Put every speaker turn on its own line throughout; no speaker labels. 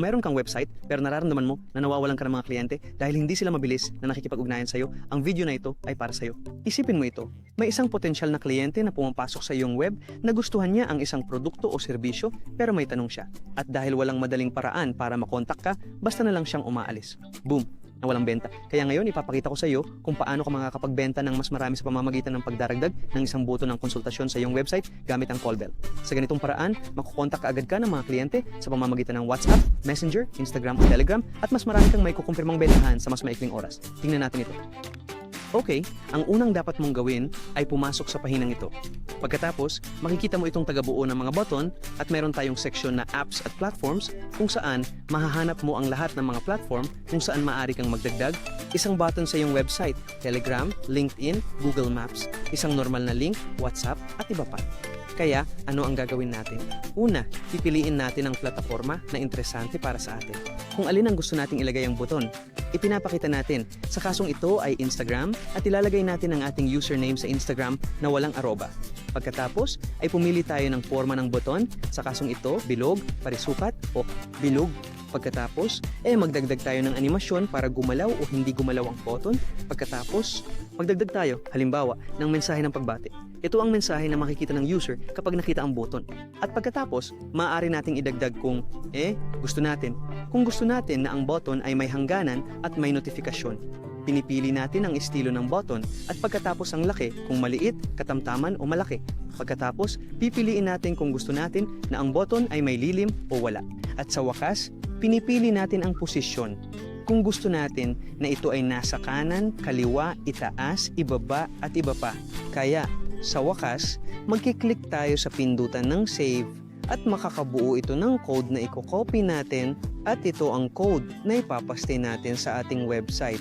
Kung meron kang website pero nararamdaman mo na nawawalan ka ng mga kliyente dahil hindi sila mabilis na nakikipag-ugnayan sa'yo, ang video na ito ay para sa'yo. Isipin mo ito, may isang potensyal na kliyente na pumapasok sa iyong web na gustuhan niya ang isang produkto o serbisyo pero may tanong siya. At dahil walang madaling paraan para makontak ka, basta na lang siyang umaalis. Boom! Na walang benta. Kaya ngayon ipapakita ko sa iyo kung paano ka makakapagbenta ng mas marami sa pamamagitan ng pagdaragdag ng isang buto ng konsultasyon sa iyong website gamit ang call bell. Sa ganitong paraan, makukontak agad ka ng mga kliyente sa pamamagitan ng WhatsApp, Messenger, Instagram o Telegram at mas marami kang may kukumpirmang bentahan sa mas maikling oras. Tingnan natin ito. Okay, ang unang dapat mong gawin ay pumasok sa pahinang ito. Pagkatapos, makikita mo itong tagabuo ng mga button at meron tayong section na apps at platforms kung saan mahahanap mo ang lahat ng mga platform kung saan maaari kang magdagdag, isang button sa iyong website, Telegram, LinkedIn, Google Maps, isang normal na link, WhatsApp at iba pa. Kaya, ano ang gagawin natin? Una, pipiliin natin ang plataforma na interesante para sa atin. Kung alin ang gusto nating ilagay ang buton, ipinapakita natin. Sa kasong ito ay Instagram at ilalagay natin ang ating username sa Instagram na walang aroba. Pagkatapos ay pumili tayo ng forma ng buton. Sa kasong ito, bilog, parisukat o bilog. Pagkatapos, eh magdagdag tayo ng animasyon para gumalaw o hindi gumalaw ang button. Pagkatapos, magdagdag tayo, halimbawa, ng mensahe ng pagbati. Ito ang mensahe na makikita ng user kapag nakita ang button. At pagkatapos, maaari nating idagdag kung, eh, gusto natin. Kung gusto natin na ang button ay may hangganan at may notifikasyon. Pinipili natin ang estilo ng button at pagkatapos ang laki kung maliit, katamtaman o malaki. Pagkatapos, pipiliin natin kung gusto natin na ang button ay may lilim o wala. At sa wakas, pinipili natin ang posisyon. Kung gusto natin na ito ay nasa kanan, kaliwa, itaas, ibaba at iba pa. Kaya, sa wakas, magkiklik tayo sa pindutan ng save at makakabuo ito ng code na i-copy natin at ito ang code na ipapaste natin sa ating website.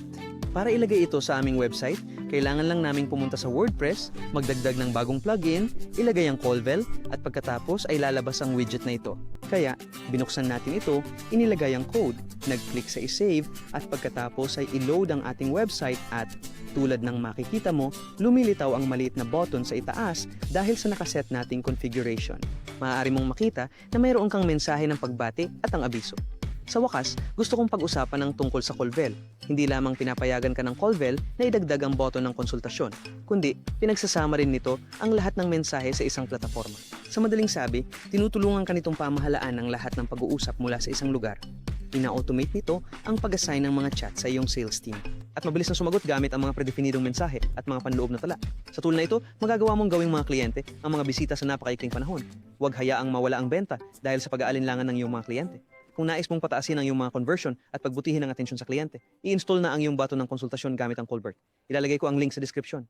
Para ilagay ito sa aming website, kailangan lang naming pumunta sa WordPress, magdagdag ng bagong plugin, ilagay ang call bell, at pagkatapos ay lalabas ang widget na ito. Kaya, binuksan natin ito, inilagay ang code, nag-click sa i-save, at pagkatapos ay i-load ang ating website at tulad ng makikita mo, lumilitaw ang maliit na button sa itaas dahil sa nakaset nating configuration. Maaari mong makita na mayroon kang mensahe ng pagbati at ang abiso. Sa wakas, gusto kong pag-usapan ng tungkol sa Colvel. Hindi lamang pinapayagan ka ng Colvel na idagdag ang boto ng konsultasyon, kundi pinagsasama rin nito ang lahat ng mensahe sa isang plataforma. Sa madaling sabi, tinutulungan ka nitong pamahalaan ng lahat ng pag-uusap mula sa isang lugar. Ina-automate nito ang pag-assign ng mga chat sa iyong sales team. At mabilis na sumagot gamit ang mga predefinidong mensahe at mga panloob na tala. Sa tool na ito, magagawa mong gawing mga kliyente ang mga bisita sa napakaikling panahon. Huwag hayaang mawala ang benta dahil sa pag-aalinlangan ng iyong mga kliyente. Kung nais mong pataasin ang iyong mga conversion at pagbutihin ang atensyon sa kliyente, i-install na ang iyong button ng konsultasyon gamit ang Colbert. Ilalagay ko ang link sa description.